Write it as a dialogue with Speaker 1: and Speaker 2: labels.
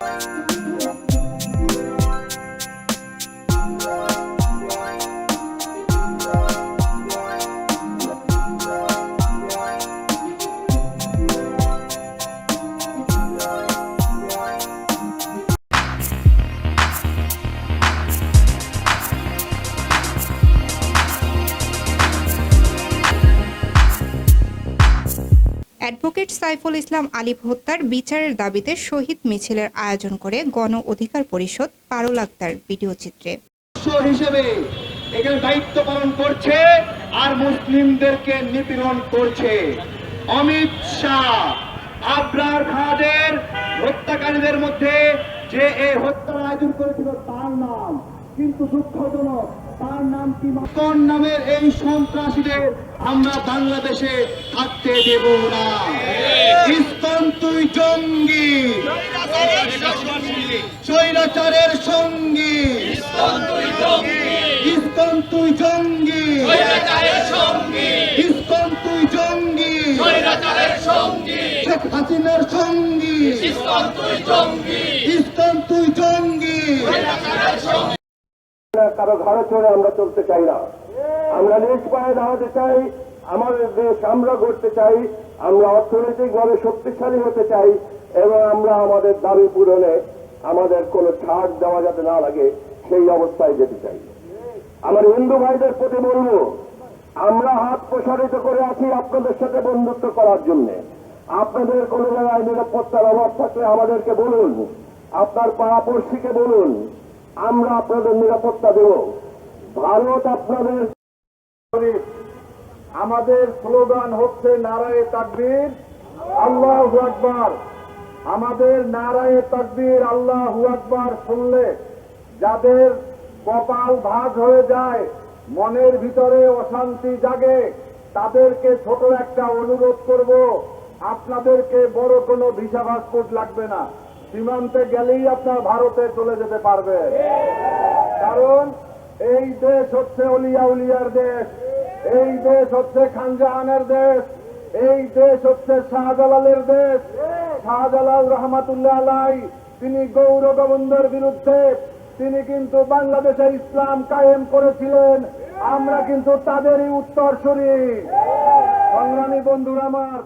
Speaker 1: Bye. Advocate Saiful Islam আলিফ হত্যার বিচারের দাবিতে শহীদ মিছিলের আয়োজন করে গণ অধিকার পরিষদ পারুল আক্তার ভিডিও চিত্রে।
Speaker 2: সদস্য হিসেবে দায়িত্ব পালন করছে আর মুসলিমদেরকে নিপীড়ন করছে। অমিত শাহ, আবরার খাদের হত্যাকারীদের মধ্যে যে এই হত্যার আয়োজন করেছিল তার নাম কিন্তু দুঃখজনক তার নাম কি কোন নামের এই সন্ত্রাসীদের আমরা বাংলাদেশে থাকতে দেব না? ইস্কন তুই জঙ্গি। স্বৈরাচারের সঙ্গী। ইস্কন তুই জঙ্গি। ইস্কন তুই জঙ্গি। শেখ হাসিনার সঙ্গী। ইস্কন তুই জঙ্গি
Speaker 3: কারও ঘরে চড়ে আমরা চলতে চাই না। আমরা নিজ পায়ে দাঁড়াতে চাই, আমাদের দেশ আমরা গড়তে চাই, আমরা অর্থনৈতিকভাবে শক্তিশালী হতে চাই, এবং আমরা আমাদের দাবি পূরণে আমাদের কোনো ছাড় দেওয়া যাতে না লাগে, সেই অবস্থায় যেতে চাই। আমার হিন্দু ভাইদের প্রতি বলব, আমরা হাত প্রসারিত করে আছি আপনাদের সাথে বন্ধুত্ব করার জন্য। আপনাদের কোনো জায়গায় নিরাপত্তার অভাব থাকলে আমাদেরকে বলুন, আপনার পাড়াপড়শিকে বলুন আমরা আপনাদের নিরাপত্তা দেব। ভারত আপনাদের আমাদের স্লোগান হচ্ছে নারায়ে তাকবীর, আল্লাহ আকবার। আমাদের নারায়ে তাকবীর, আল্লাহ আকবার শুনলে যাদের কপাল ভাঁজ হয়ে যায়, মনের ভিতরে অশান্তি জাগে, তাদেরকে ছোট একটা অনুরোধ করব, আপনাদেরকে বড় কোনো ভিসা পাসপোর্ট লাগবে না। সীমান্তে গেলেই আপনার ভারতে চলে যেতে পারবে। কারণ এই দেশ হচ্ছে অলিয়া উলিয়ার দেশ, এই দেশ হচ্ছে খানজাহানের দেশ, এই দেশ হচ্ছে শাহজালালের দেশ। শাহজালাল রহমাতুল্লাহ আলাই তিনি গৌর গোবিন্দর বিরুদ্ধে, তিনি কিন্তু বাংলাদেশে ইসলাম কায়েম করেছিলেন, আমরা কিন্তু তাদেরই উত্তরসূরি। সংগ্রামী বন্ধুরা আমার